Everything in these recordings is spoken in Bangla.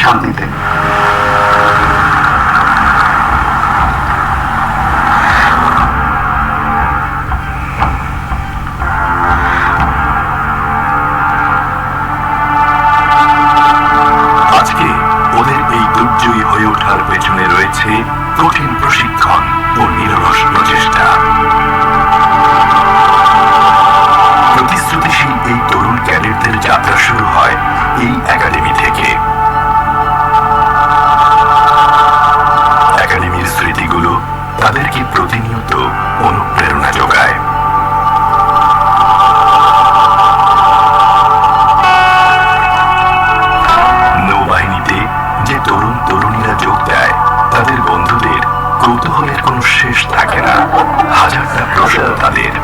শান্তিতে।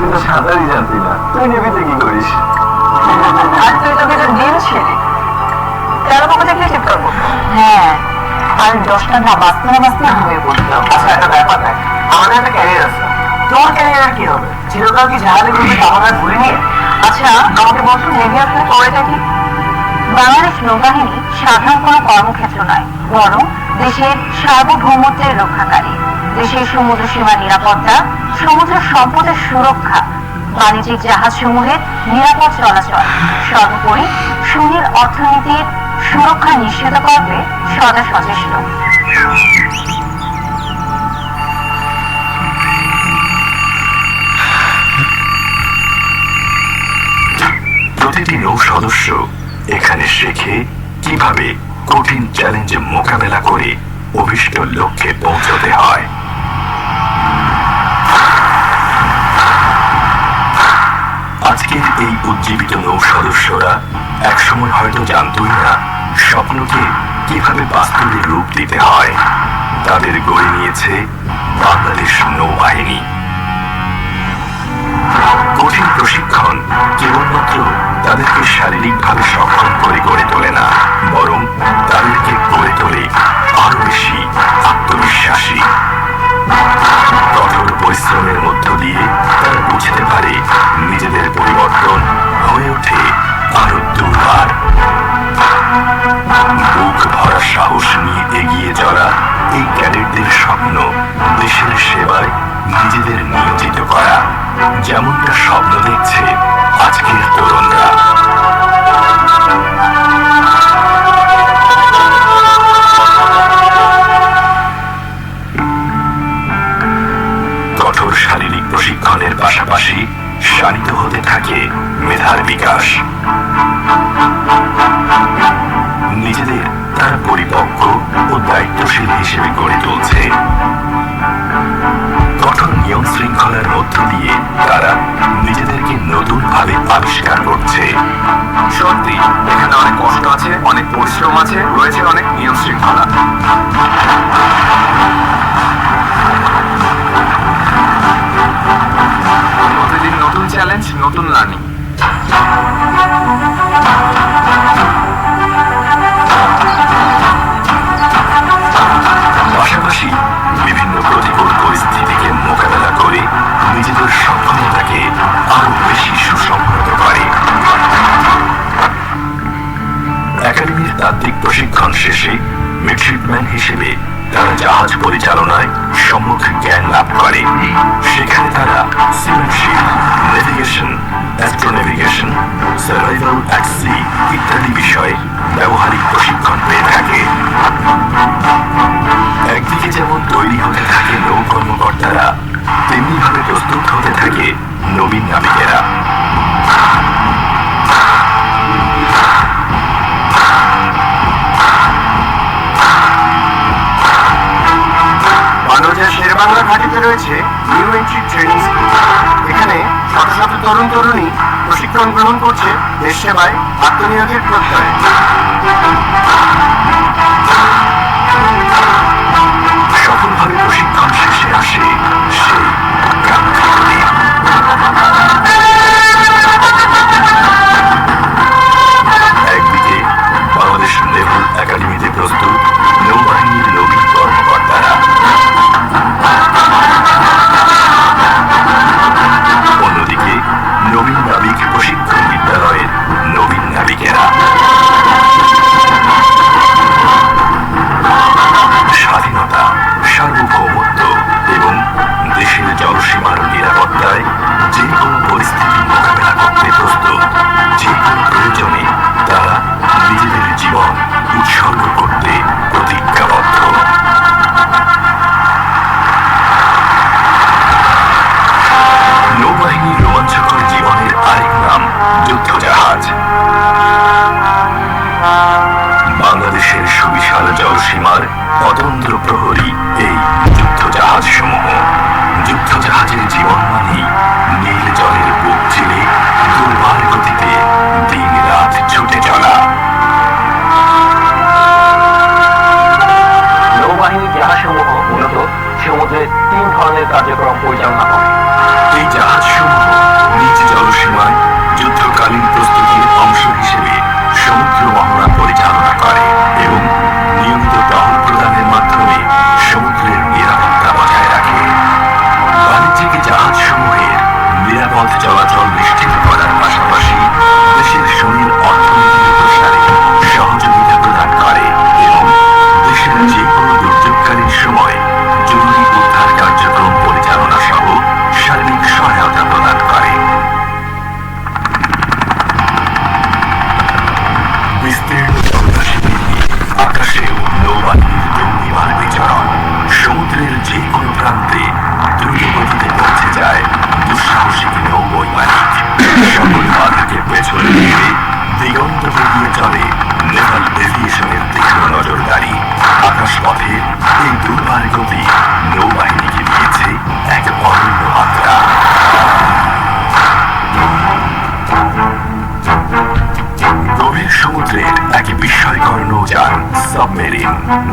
তাদের তুই তো সাঁতারই জানতি না। তুই নেভিতে কি করিস? আর তুই তোকে তো দিন ছেড়ে। তেরো টাকা দেখলে ঠিক করব? হ্যাঁ। আর দশটা না বাঁচতে না বাঁচতে হয়ে পড়ল আচ্ছা একটা ব্যাপার দেখ। আমাদের একটা ক্যারিয়ার আছে। তোর ক্যারিয়ার কি হবে? চিরকাল কি ঝাড়ালে করবি আমাদের ঘুরে নিয়ে আচ্ছা আমাকে বলছো নেভি আসলে পড়েটা কি বাংলাদেশ নৌবাহিনী সাধারণ কোনো কর্মক্ষেত্র নয় বরং দেশের সার্বভৌমত্বের রক্ষাকারী। দেশের সমুদ্র সীমা নিরাপত্তা, সমুদ্র সম্পদের সুরক্ষা, বাণিজ্যিক জাহাজ সমূহের নিরাপদ চলাচল। সর্বোপরি সুনীল অর্থনীতির সুরক্ষা নিশ্চিত করবে সদা সচেষ্ট। প্রতিটি নৌ সদস্য এখানে শেখে কীভাবে কঠিন চ্যালেঞ্জে মোকাবেলা করে অভিষ্ট লক্ষ্যে পৌঁছতে হয়। আজকের এই উজ্জীবিত নৌ সদস্যরা একসময় হয়তো জানতই না স্বপ্নকে কীভাবে বাস্তবে রূপ দিতে হয়। তাদের গড়ে নিয়েছে বাংলাদেশ নৌবাহিনী। কঠিন প্রশিক্ষণ কেবলমাত্র তাদেরকে শারীরিকভাবে সক্ষম করে গড়ে তোলে না, বরং তাদেরকে গড়ে তোলে আরও বেশি আত্মবিশ্বাসী। কঠোর পরিশ্রমের মধ্য দিয়ে তারা বুঝতে পারে নিজেদের পরিবর্তন হয়ে ওঠে আরও দুর্বার বুক ভরা সাহস নিয়ে এগিয়ে চলা এই ক্যাডেটদের স্বপ্ন দেশের সেবায় নিজেদের নিয়োজিত করা, যেমনটা স্বপ্ন দেখছে আজকের তরুণরা। প্রশিক্ষণের পাশাপাশি শানিত হতে থাকে মেধার বিকাশ। নিজেদের তারা পরিপক্ক ও দায়িত্বশীল হিসেবে গড়ে তুলছে। কঠোর নিয়ম শৃঙ্খলার মধ্য দিয়ে তারা নিজেদেরকে নতুন ভাবে আবিষ্কার করছে। সত্যি, এখানে অনেক কষ্ট আছে, অনেক পরিশ্রম আছে, রয়েছে অনেক নিয়ম শৃঙ্খলা। নতুন লার্নিং শেরবাংলা ঘাটিতে রয়েছে নিউ এন্ট্রি ট্রেনিং স্কুল এখানে শত শত তরুণ তরুণী প্রশিক্ষণ গ্রহণ করছে দেশ সেবায় আত্মনিয়োগের প্রত্যয়ে সফলভাবে প্রশিক্ষণ শেষে আসে। একদিকে বাংলাদেশ নেভাল একাডেমিতে প্রস্তুত Ah!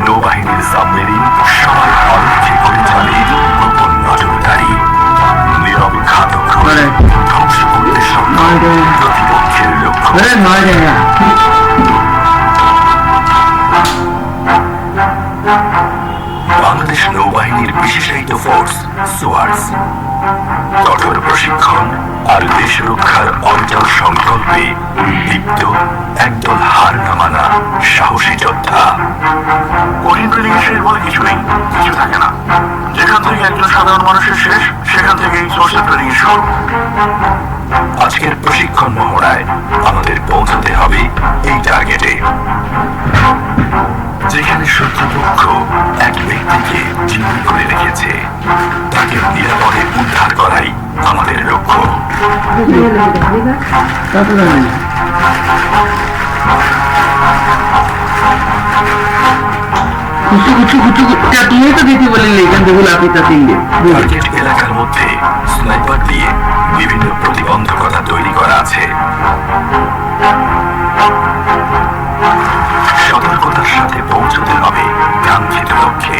নৌবাহিনীর সাবমেরিন সবার অলক্ষে করে চলে গোপন নজরদারি। নীরব ঘাতক ধ্বংস করতে সক্ষম প্রতিপক্ষের লক্ষ্য। বাংলাদেশ নৌবাহিনীর বিশেষায়িত ফোর্স সোয়ার্স কঠোর প্রশিক্ষণ আর দেশ রক্ষার অঞ্চল সংকল্পে দীপ্ত একদল হার না মানা সাহসী যোদ্ধা। কঠিন ট্রেনিং শেষ বলে কিছু নেই, কিছু থাকে না। যেখান থেকে একজন সাধারণ মানুষের শেষ, সেখান থেকেই সোশ্যাল ট্রেনিং শুরু। আজকের প্রশিক্ষণ মহড়ায় আমাদের পৌঁছাতে হবে এই টার্গেটে করে রেখেছে তাকে নিরাপদে উদ্ধার করাই আমাদের লক্ষ্য এলাকার মধ্যে স্নাইপার দিয়ে বিভিন্ন প্রতিবন্ধকতা তৈরি করা আছে সতর্কতার সাথে পৌঁছতে হবে কাঙ্ক্ষিত লক্ষ্যে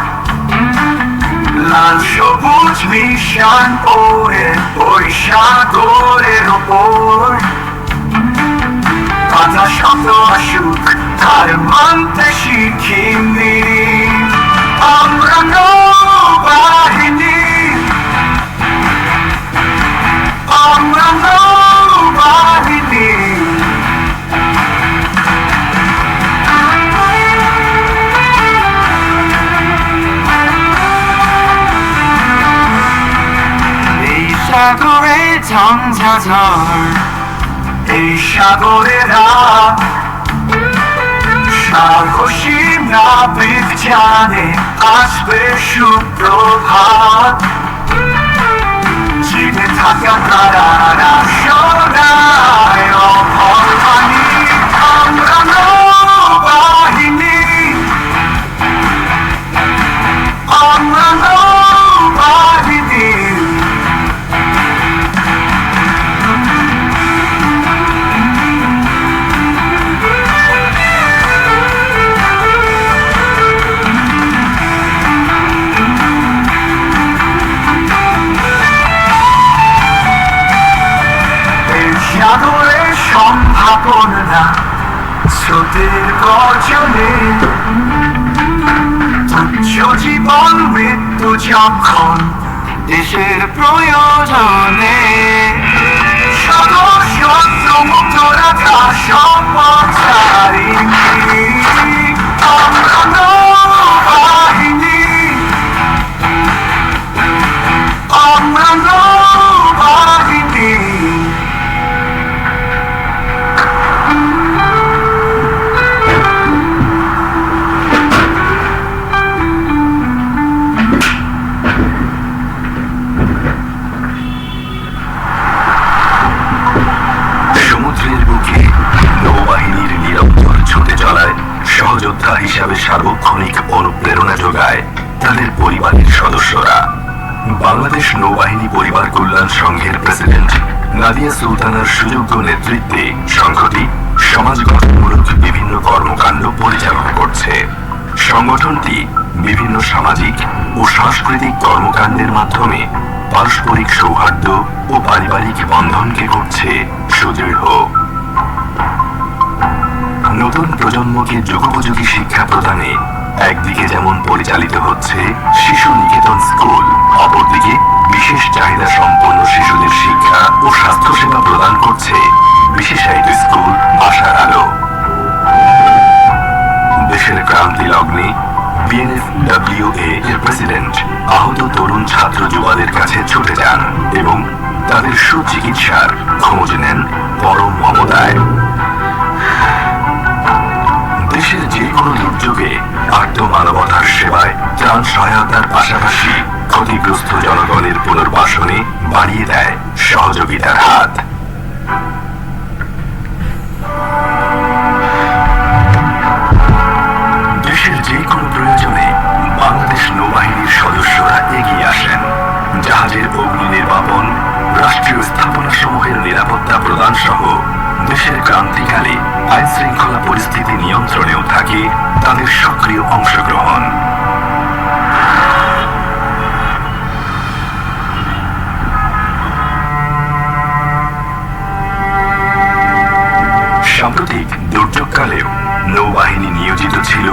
লাল সবুজ মিশন পরে ওই সাগরের ওপর। কথা শব্দ আসুক তার মানতে শিখিনি। আমরা নৌবাহিনী। আমরা নৌবাহিনী। সাগরে ঝঞ্ঝাঝড় এই সাগরেরা সাহসী নাবিক জানে আসবে সুপ্রভাত। জেগে থাকা তারা সোনায় আমরা সম্ভাবনা স্রোতের গর্জনে তুচ্ছ জীবন, মৃত্যু যখন দেশের প্রয়োজনে। সদস্য মুক্ত রাখা আমরা নৌবাহিনী। আমরা সহযোদ্ধা হিসাবে সার্বক্ষণিক অনুপ্রেরণা যোগায় তাদের পরিবারের সদস্যরা। বাংলাদেশ নৌবাহিনী পরিবার কল্যাণ সংঘের প্রেসিডেন্ট নাদিয়া সুলতানার সুযোগ্য নেতৃত্বে সংঘটি সমাজ গঠনমূলক বিভিন্ন কর্মকাণ্ড পরিচালনা করছে। সংগঠনটি বিভিন্ন সামাজিক ও সাংস্কৃতিক কর্মকাণ্ডের মাধ্যমে পারস্পরিক সৌহার্দ্য ও পারিবারিক বন্ধনকে করছে সুদৃঢ়। নতুন প্রজন্মকে যুগোপযোগী শিক্ষা প্রদানে একদিকে যেমন পরিচালিত হচ্ছে শিশু নিকেতন স্কুল, অপরদিকে বিশেষ চাহিদা সম্পন্ন শিশুদের শিক্ষা ও স্বাস্থ্যসেবা প্রদান করছে বিশেষায়িত স্কুল আশার আলো। দেশের ক্রান্তি লগ্নে বিএনএফ ডাব্লিউএ এর প্রেসিডেন্ট আহত তরুণ ছাত্র যুবাদের কাছে ছুটে যান এবং তাদের সুচিকিৎসার খোঁজ নেন পরম মমতায়। দেশের যে কোনো দুর্যোগে আর্থ মানবতার সেবায় ত্রাণ সহায়তার পাশাপাশি ক্ষতিগ্রস্ত জনগণের পুনর্বাসনে বাড়িয়ে দেয় সহযোগিতার হাত। দেশের যে কোনো প্রয়োজনে বাংলাদেশ নৌবাহিনীর সদস্যরা এগিয়ে আসেন। জাহাজের অগ্নি নির্বাপন, রাষ্ট্রীয় স্থাপনা সমূহের নিরাপত্তা প্রদান সহ দেশের ক্রান্তিকালে আইন শৃঙ্খলা পরিস্থিতি নিয়ন্ত্রণেও থাকে তাদের সক্রিয় অংশগ্রহণ। সাম্প্রতিক দুর্যোগকালেও নৌবাহিনী নিয়োজিত ছিল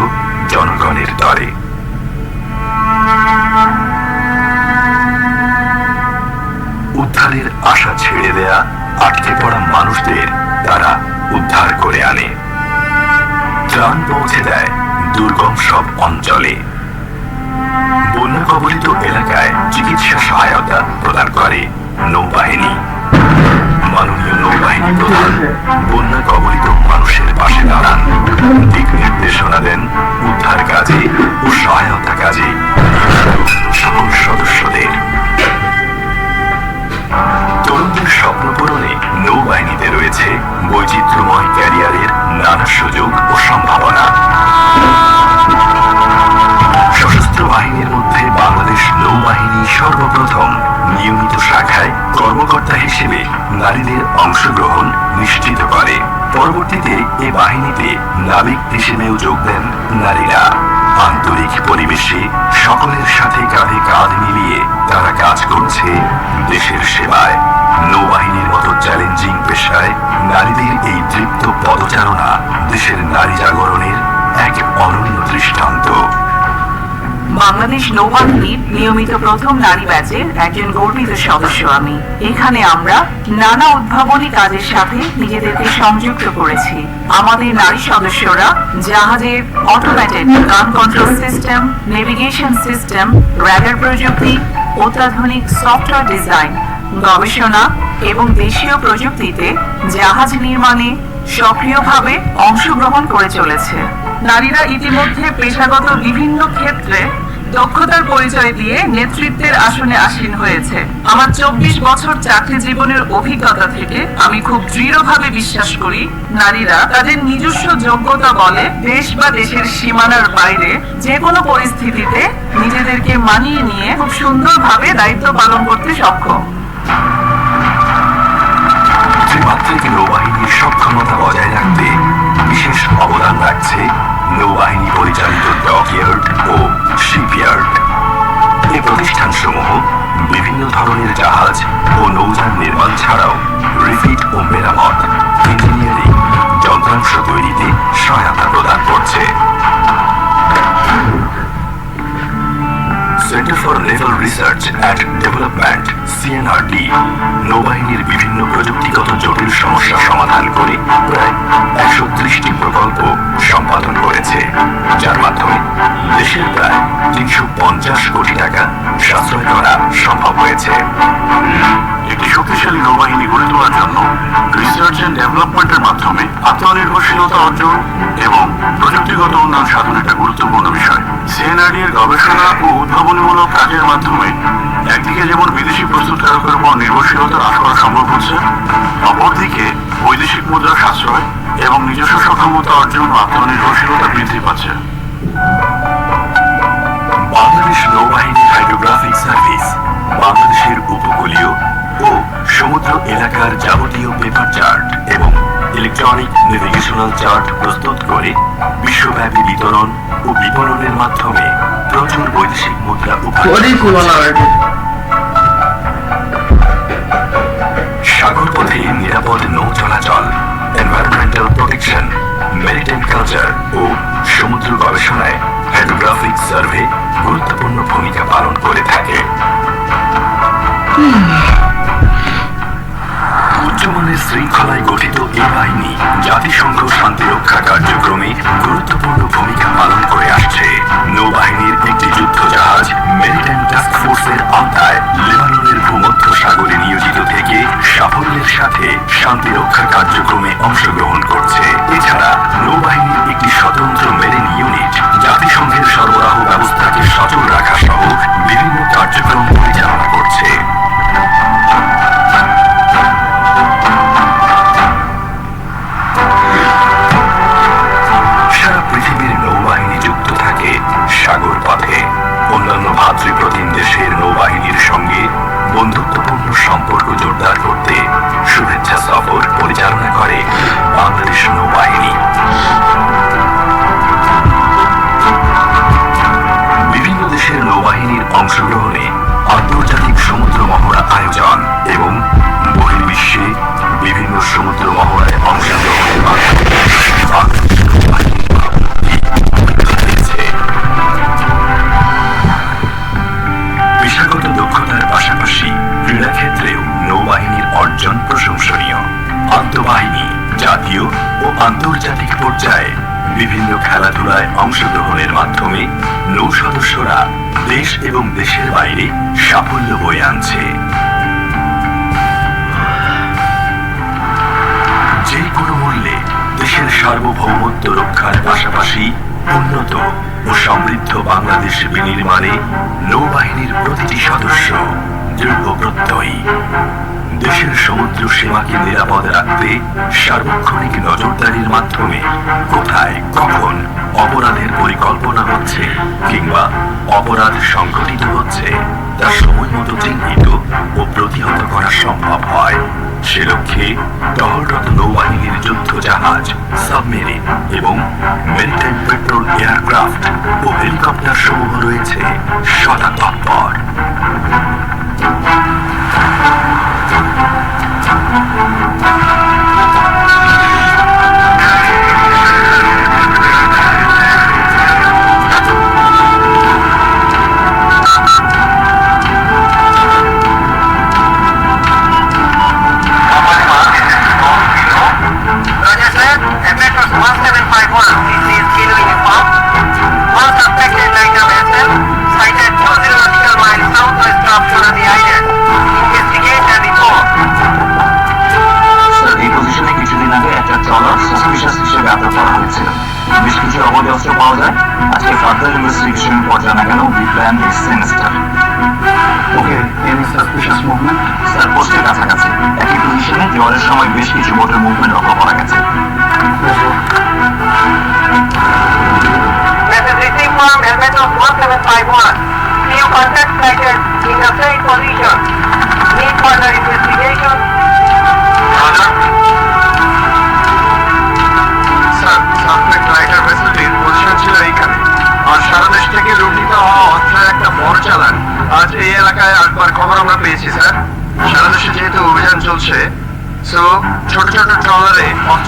জনগণের তরে। উদ্ধারের আশা ছেড়ে দেয়া আটকে পড়া মানুষদের তারা উদ্ধার করে আনে। ত্রাণ পৌঁছে দেয় দুর্গম সব অঞ্চলে। বন্যা কবলিত এলাকায় চিকিৎসা সহায়তা প্রদান করে নৌবাহিনী। মাননীয় নৌবাহিনী প্রধান বন্যা কবলিত মানুষের পাশে দাঁড়ান। দিক নির্দেশনা দেন উদ্ধার কাজে ও সহায়তা কাজে। সকল সদস্যদের স্বপ্ন নৌবাহিনীতে রয়েছে বৈচিত্র্যময় ক্যারিয়ারের নানা সুযোগ ও সম্ভাবনা। সশস্ত্র বাহিনীর মধ্যে বাংলাদেশ নৌবাহিনী সর্বপ্রথম নিয়মিত শাখায় কর্মকর্তা হিসেবে নারীদের অংশগ্রহণ নিশ্চিত করে। পরবর্তীতে এ বাহিনীতে নাবিক হিসেবেও যোগ দেন নারীরা। আন্তরিক পরিবেশে সকলের সাথে কাঁধে কাঁধ মিলিয়ে তারা কাজ করছে দেশের সেবায়। নৌবাহিনীর মতো চ্যালেঞ্জিং পেশায় নারীদের এই তৃপ্ত পদচারণা দেশের নারী জাগরণের এক অনন্য দৃষ্টান্ত। বাংলাদেশ নৌবাহিনীর নিয়মিত প্রথম নারী ব্যাচের একজন গর্বিত সদস্য আমি। এখানে আমরা নানা উদ্ভাবনী কাজের সাথে নিজেদেরকে সংযুক্ত করেছি। আমাদের নারী সদস্যরা জাহাজের automated gun control system navigation system radar প্রযুক্তি, অত্যাধুনিক সফটওয়্যার ডিজাইন গবেষণা এবং দেশীয় প্রযুক্তিতে জাহাজ নির্মাণে সক্রিয়ভাবে অংশগ্রহণ করে চলেছে। নারীরা ইতিমধ্যে পেশাগত বিভিন্ন ক্ষেত্রে দক্ষতার পরিচয় দিয়ে নেতৃত্বের আসনে আসীন হয়েছে। আমার চব্বিশ বছর চাকরি জীবনের অভিজ্ঞতা থেকে আমি খুব দৃঢ়ভাবে বিশ্বাস করি, নারীরা তাদের নিজস্ব যোগ্যতা বলে দেশ বা দেশের সীমানার বাইরে যে কোনো পরিস্থিতিতে নিজেদেরকে মানিয়ে নিয়ে খুব সুন্দরভাবে দায়িত্ব পালন করতে সক্ষম। ত্রিমাত্রিক নৌবাহিনীর সক্ষমতা বজায় রাখতে বিশেষ অবদান রাখছে নৌবাহিনী পরিচালিত ডকইয়ার্ড ও শিপইয়ার্ড। এই প্রতিষ্ঠানসমূহ বিভিন্ন ধরনের জাহাজ ও নৌযান নির্মাণ ছাড়াও রিফিট ও মেরামত, ইঞ্জিনিয়ারিং, যন্ত্রাংশ তৈরিতে সহায়তা প্রদান করছে। Centre for naval research and development CNRD নৌবাহিনীর বিভিন্ন প্রযুক্তিগত জটিল সমস্যা সমাধান করে প্রায় একশো ত্রিশটি প্রকল্প সম্পাদন করেছে, যার মাধ্যমে দেশের প্রায় তিনশো পঞ্চাশ কোটি টাকা সাশ্রয় করা সম্ভব হয়েছে। একটি শক্তিশালী নৌবাহিনী গড়ে তোলার জন্য রিসার্চ এন্ড ডেভেলপমেন্টের মাধ্যমে আত্মনির্ভরশীলতা অর্জন এবং প্রযুক্তিগত উন্নয়ন সাধন একটা গুরুত্বপূর্ণ বিষয়। সিএনআরডি গবেষণা ও উদ্ভাবনীমূলক কাজের মাধ্যমে একদিকে যেমন বিদেশি প্রস্তুতকারকের উপর নির্ভরশীলতা হ্রাস করা সম্ভব হচ্ছে, অপরদিকে বৈদেশিক মুদ্রা সাশ্রয় এবং নিজস্ব সক্ষমতা অর্জন আত্মনির্ভরশীলতা বৃদ্ধি পাচ্ছে। বাংলাদেশ নৌবাহিনী হাইড্রোগ্রাফিক সার্ভিস বাংলাদেশের উপকূলীয় ও সমুদ্র এলাকার যাবতীয় পেপার চার্ট এবং ইলেকট্রনিক নেভিগেশনাল চার্ট প্রস্তুত করে বিশ্বব্যাপী বিতরণ ও বিপণনের মাধ্যমে প্রচুর বৈদেশিক মুদ্রা সাগর পথে নিরাপদ নৌ জাতিসংঘ শান্তিরক্ষা কার্যক্রমে গুরুত্বপূর্ণ ভূমিকা পালন করে আসছে। নৌবাহিনীর একটি যুদ্ধ জাহাজ মেরিটাইম টাস্ক ফোর্সের আওতায় লেবাননের ভূমধ্য সাগরে নিয়োজিত থেকে সাফল্যের সাথে শান্তিরক্ষা কার্যক্রমে অংশগ্রহণ করছে। এছাড়া নৌবাহিনীর একটি স্বতন্ত্র মেরিন ইউনিট জাতিসংঘের সরবরাহ ব্যবস্থাকে সচল রাখা সহ বিভিন্ন কার্যক্রম পরিচালনা করছে। পাশাপাশি উন্নত ও সমৃদ্ধ বাংলাদেশ বিনির্মাণে নৌবাহিনীর প্রতিটি সদস্য দৃঢ় প্রত্যয়ী। দেশের সমুদ্র সীমাকে নিরাপদ রাখতে সার্বক্ষণিক নজরদারির মাধ্যমে কোথায়, কখন অপরাধের পরিকল্পনা হচ্ছে কিংবা অপরাধ সংঘটিত হচ্ছে তা সময় মতো চিহ্নিত ও প্রতিহত করা সম্ভব হয়। সে লক্ষ্যে টহরত নৌবাহিনীর যুদ্ধ জাহাজ সাবমেরিন এবং মেরিটাইম পেট্রোল এয়ারক্রাফট ও হেলিকপ্টার সমূহ রয়েছে সদা তৎপর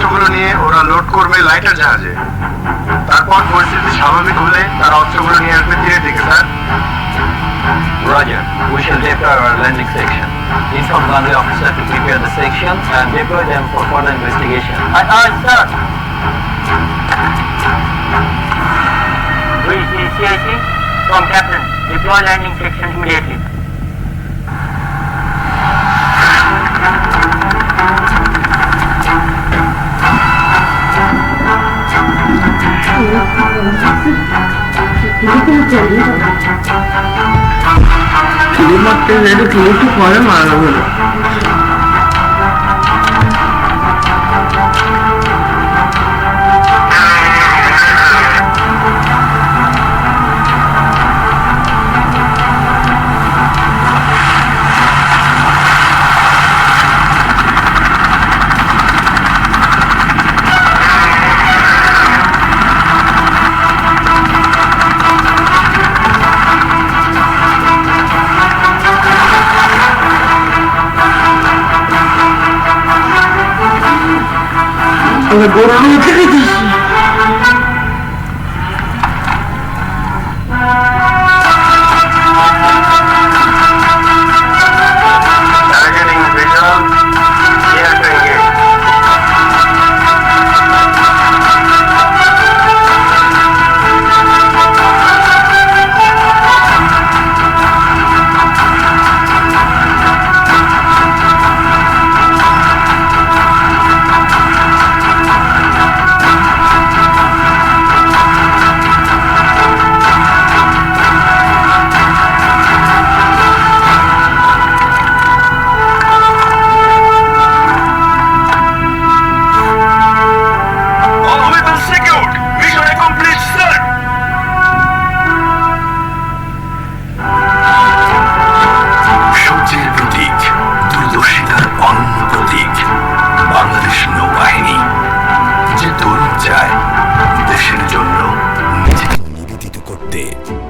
অস্ত্রগুলো নিয়ে ওরা লোড করবে লাইটার জাহাজে তারপর পরিস্থিতি স্বাভাবিক হলে তারা অস্ত্রগুলো নিয়ে আসবে তীরের দিকে sir Roger. We shall deploy our landing section. Inform runway officer to prepare the section and deploy them for further investigation. Aye, aye, sir. We see CIC from Captain. Deploy landing section immediately. കിളിമൊട്ടിനൊരു കിളിക്ക് ഫലമാകുന്നത് একটু পরে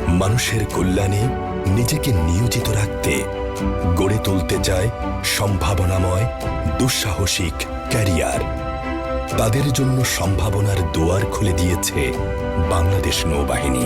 মানুষের কল্যাণে নিজেকে নিয়োজিত রাখতে গড়ে তুলতে চায় সম্ভাবনাময়, দুঃসাহসিক ক্যারিয়ার। তাদের জন্য সম্ভাবনার দুয়ার খুলে দিয়েছে বাংলাদেশ নৌবাহিনী।